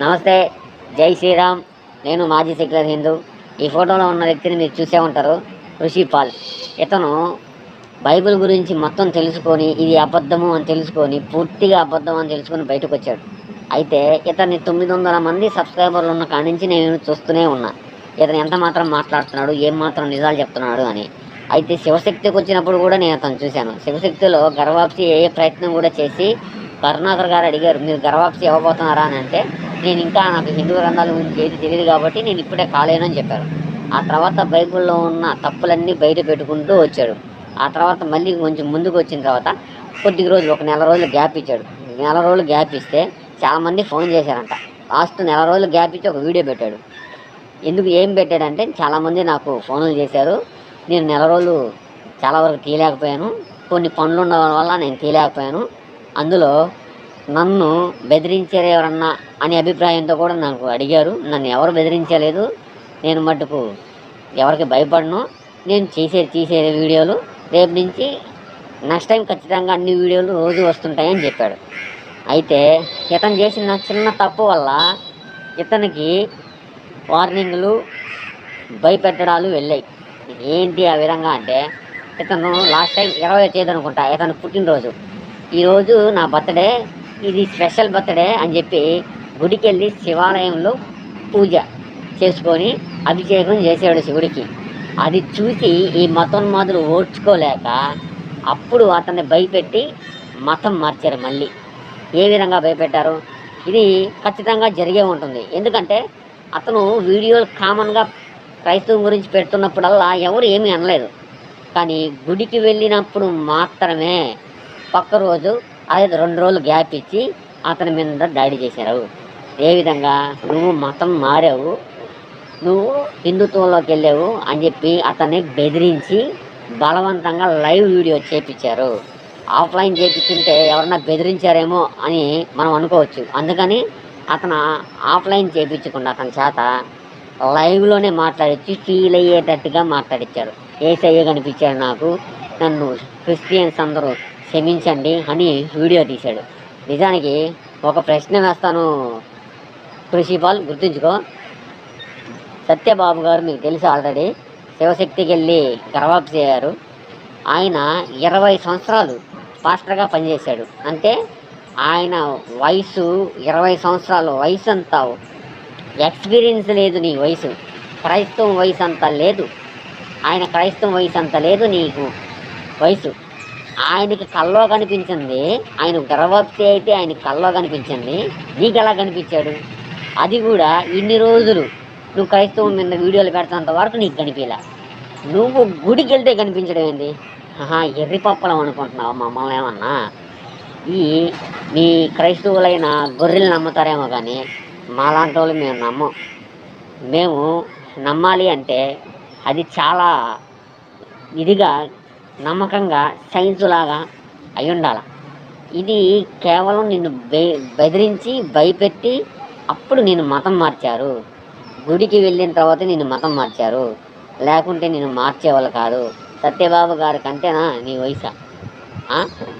నమస్తే జై శ్రీరామ్. నేను మాజీ సెక్యులర్ హిందూ. ఈ ఫోటోలో ఉన్న వ్యక్తిని మీరు చూసే ఉంటారు ఋషి పాల్. ఇతను బైబిల్ గురించి మొత్తం తెలుసుకొని ఇది అబద్ధము అని తెలుసుకొని పూర్తిగా అబద్ధం అని తెలుసుకొని బయటకు వచ్చాడు. అయితే ఇతన్ని తొమ్మిది వందల మంది సబ్స్క్రైబర్లు ఉన్న కాడి నుంచి నేను చూస్తూనే ఉన్నా. ఇతను ఎంత మాత్రం మాట్లాడుతున్నాడు ఏం మాత్రం నిజాలు చెప్తున్నాడు అని. అయితే శివశక్తికి వచ్చినప్పుడు కూడా నేను అతను చూశాను. శివశక్తిలో గర్వాప్సి ఏ ప్రయత్నం కూడా చేసి కరుణాకర్ గారు అడిగారు మీరు గర్వాప్సి ఇవ్వబోతున్నారా అని అంటే నేను ఇంకా నాకు హిందూ గ్రంథాల గురించి ఏది తెలియదు కాబట్టి నేను ఇప్పుడే కాలేనని చెప్పారు. ఆ తర్వాత బైబిల్లో ఉన్న తప్పులన్నీ బయట పెట్టుకుంటూ వచ్చాడు. ఆ తర్వాత మళ్ళీ కొంచెం ముందుకు వచ్చిన తర్వాత కొద్ది రోజులు ఒక నెల రోజులు గ్యాప్ ఇచ్చాడు. నెల రోజులు గ్యాప్ ఇస్తే చాలామంది ఫోన్ చేశారంట. లాస్ట్ నెల రోజులు గ్యాప్ ఇచ్చి ఒక వీడియో పెట్టాడు. ఎందుకు ఏం పెట్టాడంటే చాలామంది నాకు ఫోన్లు చేశారు. నేను నెల రోజులు చాలా వరకు తీయలేకపోయాను. కొన్ని పనులు ఉండడం వల్ల నేను తీయలేకపోయాను. అందులో నన్ను బెదిరించారు ఎవరన్నా అనే అభిప్రాయంతో కూడా నాకు అడిగారు. నన్ను ఎవరు బెదిరించలేదు. నేను మట్టుకు ఎవరికి భయపడను. నేను చేసే తీసే వీడియోలు రేపు నుంచి నెక్స్ట్ టైం ఖచ్చితంగా అన్ని వీడియోలు రోజు వస్తుంటాయని చెప్పాడు. అయితే ఇతను చేసిన చిన్న తప్పు వల్ల ఇతనికి వార్నింగ్లు భయపెట్టడాలు వెళ్ళాయి. ఏంటి ఆ విధంగా అంటే ఇతను లాస్ట్ టైం ఇరవై తేదీ అనుకుంటా ఇతను పుట్టినరోజు. ఈరోజు నా బర్త్డే. ఇది స్పెషల్ బర్త్డే అని చెప్పి గుడికి వెళ్ళి శివాలయంలో పూజ చేసుకొని అభిషేకం చేసాడు శివుడికి. అది చూసి ఈ మతోన్మాదులు ఓడ్చుకోలేక అప్పుడు అతన్ని భయపెట్టి మతం మార్చారు మళ్ళీ. ఏ విధంగా భయపెట్టారు? ఇది ఖచ్చితంగా జరిగే ఉంటుంది. ఎందుకంటే అతను వీడియోలు కామన్గా క్రైస్తవం గురించి పెడుతున్నప్పుడల్లా ఎవరు ఏమీ అనలేదు. కానీ గుడికి వెళ్ళినప్పుడు మాత్రమే పక్క రోజు అదే రెండు రోజులు గ్యాప్ ఇచ్చి అతని మీద దాడి చేశారు. ఏ విధంగా? నువ్వు మతం మారావు. నువ్వు హిందుత్వంలోకి వెళ్ళావు అని చెప్పి అతన్ని బెదిరించి బలవంతంగా లైవ్ వీడియో చేపించారు. ఆఫ్లైన్ చేపించుంటే ఎవరన్నా బెదిరించారేమో అని మనం అనుకోవచ్చు. అందుకని అతను ఆఫ్లైన్ చేపించకుండా అతని చేత లైవ్లోనే మాట్లాడించి ఫీల్ అయ్యేటట్టుగా మాట్లాడించారు ఏసయ్య కనిపించాడు నాకు. నన్ను క్రిస్టియన్స్ అందరూ క్షమించండి అని వీడియో తీశాడు. నిజానికి ఒక ప్రశ్న వేస్తాను. కృషిపాల్ గుర్తుంచుకో. సత్యబాబు గారు మీకు తెలుసు ఆల్రెడీ. శివశక్తికి వెళ్ళి గర్వాప్ చేశారు. ఆయన ఇరవై సంవత్సరాలు పాస్టర్గా పనిచేశాడు. అంటే ఆయన వయసు ఇరవై సంవత్సరాలు వయసు అంతా ఎక్స్పీరియన్స్ లేదు నీ వయసు. క్రైస్తవం వయసు అంత లేదు. ఆయన క్రైస్తవం వయసు అంత లేదు నీకు వయసు. ఆయనకి కల్లో కనిపించింది. ఆయన గర్భవతి అయితే ఆయన కల్లో కనిపించింది. నీకు ఎలా కనిపించాడు? అది కూడా ఇన్ని రోజులు నువ్వు క్రైస్తవం మీద వీడియోలు పెడుతున్నంత వరకు నీకు కనిపించలే. నువ్వు గుడికి వెళ్తే కనిపించడం ఏంది? ఆహా ఎర్రి పప్పలం అనుకుంటున్నావు మమ్మల్ని ఏమన్నా? ఈ మీ క్రైస్తవులైన గొర్రెలు నమ్ముతారేమో కానీ మాలాంటి వాళ్ళు మేము నమ్మం. మేము నమ్మాలి అంటే అది చాలా ఇదిగా నమ్మకంగా సైన్స్ లాగా అయి ఉండాలి ఇది కేవలం నిన్ను బె బెదిరించి భయపెట్టి అప్పుడు నేను మతం మార్చారు. గుడికి వెళ్ళిన తర్వాత నేను మతం మార్చారు. లేకుంటే నేను మార్చేవాళ్ళు కాదు. సత్యబాబు గారి కంటేనా నీ వయసు?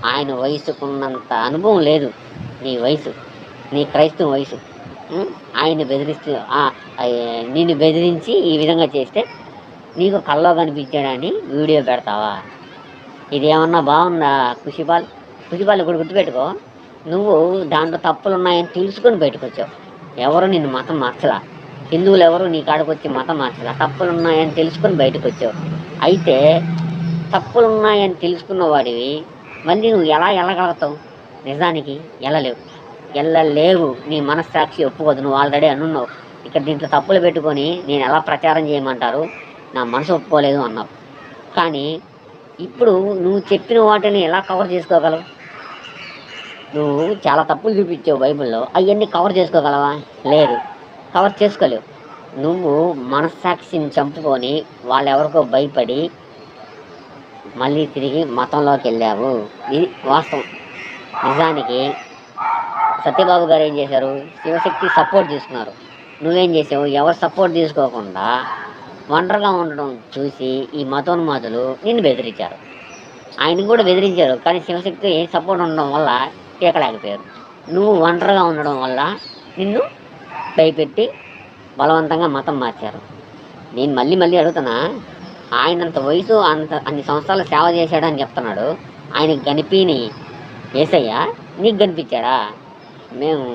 ఆయన వయసుకున్నంత అనుభవం లేదు నీ వయసు. నీ క్రైస్తవ వయసు. ఆయన బెదిరిస్తూ నిన్ను బెదిరించి ఈ విధంగా చేస్తే నీకు కల్లో కనిపించాడని వీడియో పెడతావా? ఇది ఏమన్నా బాగుందా ఖుషిపాల్ ఖుషిపాల్ ఇప్పుడు గుర్తుపెట్టుకో. నువ్వు దాంట్లో తప్పులు ఉన్నాయని తెలుసుకొని బయటకు వచ్చావు ఎవరు నిన్ను మతం మార్చలా? హిందువులు ఎవరు నీ కాడకు వచ్చి మతం మార్చలా? తప్పులు ఉన్నాయని తెలుసుకొని బయటకు వచ్చావు అయితే తప్పులు ఉన్నాయని తెలుసుకున్న వాడివి. మళ్ళీ నువ్వు ఎలా వెళ్ళగలుగుతావు నిజానికి వెళ్ళలేవు వెళ్ళలేవు నీ మనస్సాక్షి ఒప్పుకోదు. నువ్వు ఆల్రెడీ అనున్నావు. ఇక్కడ దీంట్లో తప్పులు పెట్టుకొని నేను ఎలా ప్రచారం చేయమంటారు? నా మనసు ఒప్పుకోలేదు అన్నావు. కానీ ఇప్పుడు నువ్వు చెప్పిన వాటిని ఎలా కవర్ చేసుకోగలవు? నువ్వు చాలా తప్పులు చూపించావు బైబిల్లో. అవన్నీ కవర్ చేసుకోగలవా? లేదు. కవర్ చేసుకోలేవు. నువ్వు మనస్సాక్షిని చంపుకొని వాళ్ళెవరికో భయపడి మళ్ళీ తిరిగి మతంలోకి వెళ్ళావు. ఇది వాస్తవం. నిజానికి సత్యబాబు గారు ఏం చేశారు? శివశక్తి సపోర్ట్ తీసుకున్నారు. నువ్వేం చేసావు? ఎవరు సపోర్ట్ తీసుకోకుండా ఒంటరిగా ఉండడం చూసి ఈ మతోన్మాదులు నిన్ను బెదిరించారు. ఆయన కూడా బెదిరించారు. కానీ శివశక్తి సపోర్ట్ ఉండడం వల్ల పీకలేకపోయారు నువ్వు ఒంటరిగా ఉండడం వల్ల నిన్ను భయపెట్టి బలవంతంగా మతం మార్చారు. నేను మళ్ళీ మళ్ళీ అడుగుతున్నా ఆయనంత వయసు అంత అన్ని సంవత్సరాలు సేవ చేశాడని చెప్తున్నాడు. ఆయనకి కనిపిని ఏసయ్యా నీకు కనిపించాడా మేము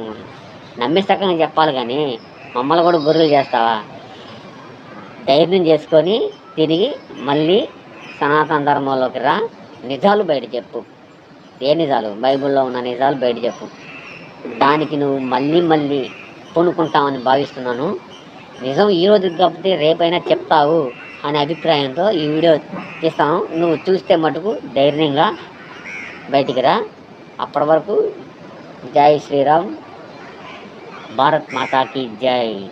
నమ్మిస్తకంగా చెప్పాలి కానీ మమ్మల్ని కూడా గొర్రెలు చేస్తావా? ధైర్యం చేసుకొని తిరిగి మళ్ళీ సనాతన ధర్మంలోకి రా. నిజాలు బయట చెప్పు. ఏ నిజాలు? బైబిల్లో ఉన్న నిజాలు బయట చెప్పు. దానికి నువ్వు మళ్ళీ మళ్ళీ కొనుక్కుంటావని భావిస్తున్నాను. నిజం ఈరోజు కాకపోతే రేపైనా చెప్తావు అనే అభిప్రాయంతో ఈ వీడియో తీస్తాను. నువ్వు చూస్తే మటుకు ధైర్యంగా బయటికి రా. అప్పటి వరకు జై శ్రీరామ్. భారత్ మాతాకి జై.